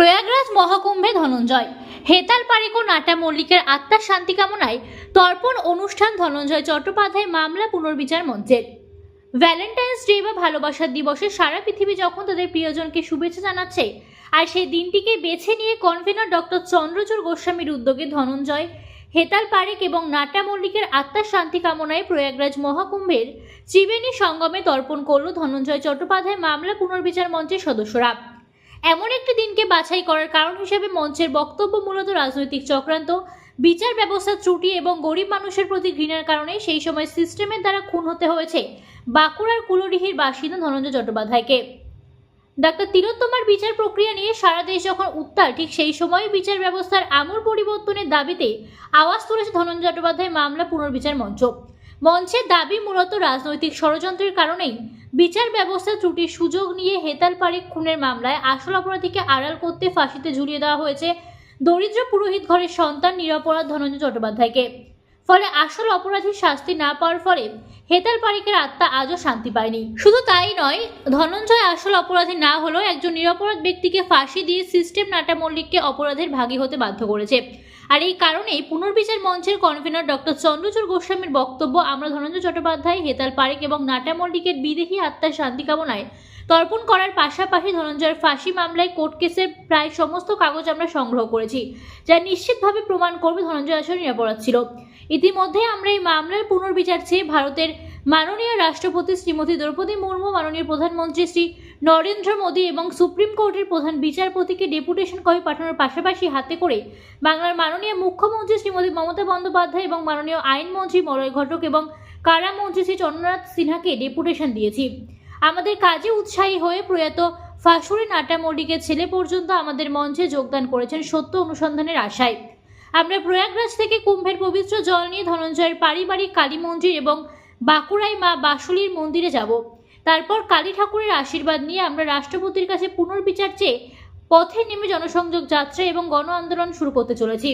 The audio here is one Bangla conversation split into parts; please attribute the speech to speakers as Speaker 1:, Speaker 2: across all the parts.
Speaker 1: প্রয়াগরাজ মহাকুম্ভে ধনঞ্জয়। হেতাল পারেক নাটা মল্লিকের আত্মার শান্তি কামনায় তর্পণ অনুষ্ঠান ধনঞ্জয় চট্টোপাধ্যায় মামলা পুনর্বিচার মঞ্চের। ভ্যালেন্টাইন্স ডে বা ভালোবাসার দিবসে সারা পৃথিবী যখন তাদের প্রিয়জনকে শুভেচ্ছা জানাচ্ছে, আর সেই দিনটিকে বেছে নিয়ে কনভেনর ডক্টর চন্দ্রচূড় গোস্বামীর উদ্যোগে ধনঞ্জয়, হেতাল পারেক এবং নাটা মল্লিকের আত্মার শান্তি কামনায় প্রয়াগরাজ মহাকুম্ভের ত্রিবেণী সঙ্গমে তর্পণ করল ধনঞ্জয় চট্টোপাধ্যায় মামলা পুনর্বিচার মঞ্চের সদস্যরা। এমন একটি দিনকে বাছাই করার কারণ হিসেবে মঞ্চের বক্তব্য মূলত রাজনৈতিক চক্রান্ত, বিচার ব্যবস্থার ত্রুটি এবং গরিব মানুষের প্রতি ঘৃণার কারণে সেই সময় সিস্টেমের দ্বারা খুন হতে হয়েছে বাঁকুড়ার কুলডিহির বাসিন্দা ধনঞ্জয় চট্টোপাধ্যায়কে। ডাক্তার তিলোত্তমার বিচার প্রক্রিয়া নিয়ে সারা দেশ যখন উত্তাল, ঠিক সেই সময় বিচার ব্যবস্থার আমূল পরিবর্তনের দাবিতে আওয়াজ তুলেছে ধনঞ্জয় চট্টোপাধ্যায় মামলা পুনর্বিচার মঞ্চ। মঞ্চের দাবি মূলত রাজনৈতিক ষড়যন্ত্রের কারণেই। বিচার ব্যবস্থা ত্রুটির সুযোগ নিয়ে হেতাল পারেক খুনের মামলায় আসল অপরাধীকে আড়াল করতে ফাঁসিতে ঝুলিয়ে দেওয়া হয়েছে। দরিদ্র পুরোহিত ঘরের সন্তান নিরাপরাধ ধনঞ্জয় চট্টোপাধ্যায়কে। ফলে আসল অপরাধীর শাস্তি না পাওয়ার ফলে হেতাল পারিকের আত্মা আজও শান্তি পায়নি। শুধু তাই নয়, ধনঞ্জয় আসল অপরাধী না হলেও একজন নিরপরাধ ব্যক্তিকে ফাঁসি দিয়ে সিস্টেম নাটা মল্লিককে অপরাধের ভাগী হতে বাধ্য করেছে। আর এই কারণেই পুনর্বিচার মঞ্চের কনভেনর ডক্টর চন্দ্রচূড় গোস্বামীর বক্তব্য, আমরা ধনঞ্জয় চট্টোপাধ্যায়, হেতাল পারেক এবং নাটা মল্লিকের বিদেহী আত্মার শান্তি কামনায় তর্পণ করার পাশাপাশি ধনঞ্জয়ের ফাঁসি মামলায় কোর্ট কেসের প্রায় সমস্ত কাগজ আমরা সংগ্রহ করেছি, যা নিশ্চিতভাবে প্রমাণ করবে ধনঞ্জয় আসলে নিরাপরাধ ছিল। ইতিমধ্যে আমরা এই মামলার পুনর্বিচার চেয়ে ভারতের মাননীয় রাষ্ট্রপতি শ্রীমতী দ্রৌপদী মুর্মু, মাননীয় প্রধানমন্ত্রী শ্রী নরেন্দ্র মোদী এবং সুপ্রিম কোর্টের প্রধান বিচারপতিকে ডেপুটেশন কপি পাঠানোর পাশাপাশি হাতে করে বাংলার মাননীয় মুখ্যমন্ত্রী শ্রীমতী মমতা বন্দ্যোপাধ্যায় এবং মাননীয় আইনমন্ত্রী মলয় ঘটক এবং কারামন্ত্রী শ্রী চন্দ্রনাথ সিনহাকে ডেপুটেশন দিয়েছি। আমাদের কাজে উৎসাহী হয়ে প্রয়াত ফাঁসুরি নাটা মল্লিকের ছেলে পর্যন্ত আমাদের মঞ্চে যোগদান করেছেন সত্য অনুসন্ধানের আশায়। আমরা প্রয়াগরাজ থেকে কুম্ভের পবিত্র জল নিয়ে ধনঞ্জয়ের পারিবারিক কালী মন্দির এবং বাঁকুড়ায় মা বাসুলির মন্দিরে যাব। তারপর কালী ঠাকুরের আশীর্বাদ নিয়ে আমরা রাষ্ট্রপতির কাছে পুনর্বিচার চেয়ে পথে নেমে জনসংযোগ যাত্রা এবং গণ আন্দোলন শুরু করতে চলেছি।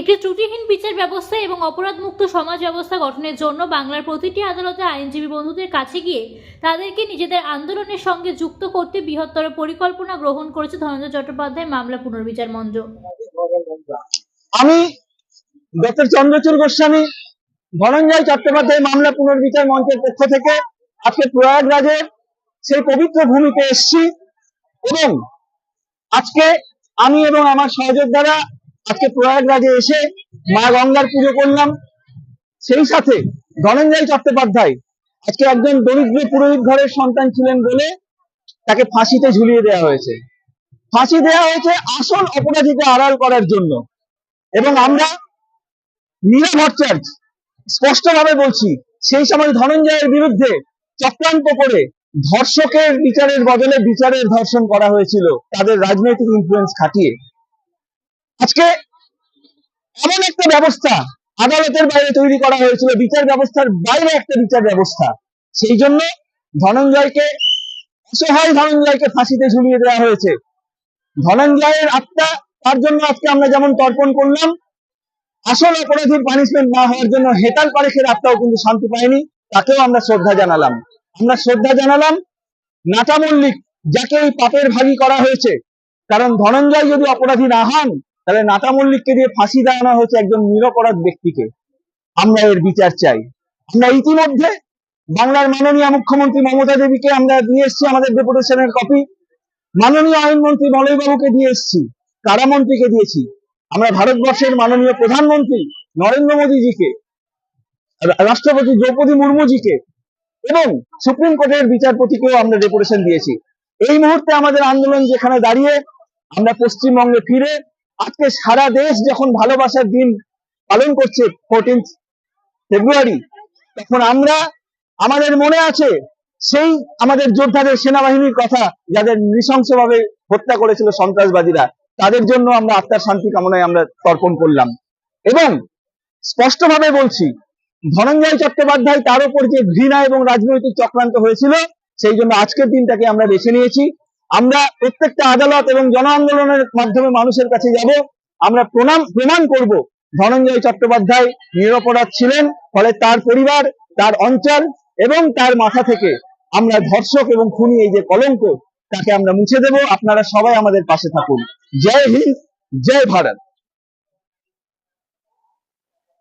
Speaker 1: একটি ত্রুটিহীন বিচার ব্যবস্থা এবং অপরাধমুক্ত সমাজ ব্যবস্থা গঠনের জন্য বাংলার প্রতিটি আদালতে আইনজীবী বন্ধুদের কাছে গিয়ে তাদেরকে নিজেদের আন্দোলনের সঙ্গে যুক্ত করতে বৃহত্তর পরিকল্পনা গ্রহণ করেছে ধনঞ্জয় চট্টোপাধ্যায় মামলা পুনর্বিচার মঞ্চ।
Speaker 2: আমি ডক্টর চন্দ্রচূড় গোস্বামী ধনঞ্জয় চট্টোপাধ্যায় মামলা পুনর্বিচার মঞ্চের পক্ষ থেকে আজকে প্রয়াগরাজের সেই পবিত্র ভূমিতে এসেছি এবং আজকে আমি এবং আমার সহযোদ্ধারা আজকে প্রয়াগরাজে এসে মা গঙ্গার পুজো করলাম। সেই সাথে ধনঞ্জয় চট্টোপাধ্যায় আজকে একজন দরিদ্র পুরোহিত ঘরের সন্তান ছিলেন বলে তাকে ফাঁসিতে ঝুলিয়ে দেওয়া হয়েছে। ফাঁসি দেওয়া হয়েছে আসল অপরাধীকে আড়াল করার জন্য। এবং আমরা নীলা স্পষ্টভাবে বলছি, সেই সময় ধনঞ্জয়ের বিরুদ্ধে চক্রান্ত করে ধর্ষকের বিচারের বদলে বিচারের ধর্ষণ করা হয়েছিল, তাদের রাজনৈতিক ইনফ্লুয়েন্স খাটিয়ে। আজকে এমন একটা ব্যবস্থা আদালতের বাইরে তৈরি করা হয়েছিল, বিচার ব্যবস্থার বাইরে একটা বিচার ব্যবস্থা। সেই জন্য ধনঞ্জয়কে, অসহায় ধনঞ্জয়কে ফাঁসিতে ঝুলিয়ে দেওয়া হয়েছে। ধনঞ্জয়ের আত্মা তার জন্য আজকে আমরা যেমন তর্পণ করলাম, আসল অপরাধীর পানিশমেন্ট না হওয়ার জন্য হেতাল পারেখের আত্মাও কিন্তু শান্তি পায়নি, তাকেও আমরা শ্রদ্ধা জানালাম। আমরা শ্রদ্ধা জানালাম নাটা মল্লিক যাকে এই পাপের ভাগী করা হয়েছে। কারণ ধনঞ্জয় যদি অপরাধী না হন, তাহলে নাটা মল্লিককে দিয়ে ফাঁসি দেওয়ানো হয়েছে একজন নিরপরাধ ব্যক্তিকে। আমরা এর বিচার চাই। আমরা ইতিমধ্যে বাংলার মাননীয় মুখ্যমন্ত্রী মমতা দেবীকে আমরা দিয়ে এসেছি আমাদের ডেপুটেশনের কপি মাননীয় আইনমন্ত্রী মলয়বাবুকে দিয়ে এসেছি। কারামন্ত্রীকে দিয়েছি। আমরা ভারতবর্ষের মাননীয় প্রধানমন্ত্রী নরেন্দ্র মোদীজিকে রাষ্ট্রপতি দ্রৌপদী মুর্মুজিকে এবং সুপ্রিম কোর্টের বিচারপতিকেও আমরা ডেপুটেশন দিয়েছি। এই মুহূর্তে আমাদের আন্দোলন যেখানে দাঁড়িয়ে, আমরা পশ্চিমবঙ্গে ফিরে, আজকে সারা দেশ যখন ভালোবাসার দিন পালন করছে ফোরটিন ফেব্রুয়ারি তখন আমরা, আমাদের মনে আছে সেই আমাদের যোদ্ধাদের সেনাবাহিনীর কথা যাদের নৃশংসভাবে হত্যা করেছিল সন্ত্রাসবাদীরা। তাদের জন্য আমরা আত্মার শান্তি কামনায় আমরা তর্পণ করলাম। এবং স্পষ্টভাবে বলছি, ধনঞ্জয় চট্টোপাধ্যায় তার উপর যে ঘৃণা এবং রাজনৈতিক চক্রান্ত হয়েছিল, সেই জন্য আজকের দিনটাকে আমরা বেছে নিয়েছি। আমরা প্রত্যেকটা আদালত এবং জন আন্দোলনের মাধ্যমে মানুষের কাছে যাব। আমরা প্রণাম, প্রমাণ করব, ধনঞ্জয় চট্টোপাধ্যায় নিরপরাধ ছিলেন, ফলে তার পরিবার, তার অঞ্চল এবং তার মাথা থেকে আমরা ধর্ষক এবং খুনি এই যে কলঙ্ক তাকে আমরা মুছে দেব। আপনারা সবাই আমাদের পাশে থাকুন। জয় হিন্দ জয় ভারত।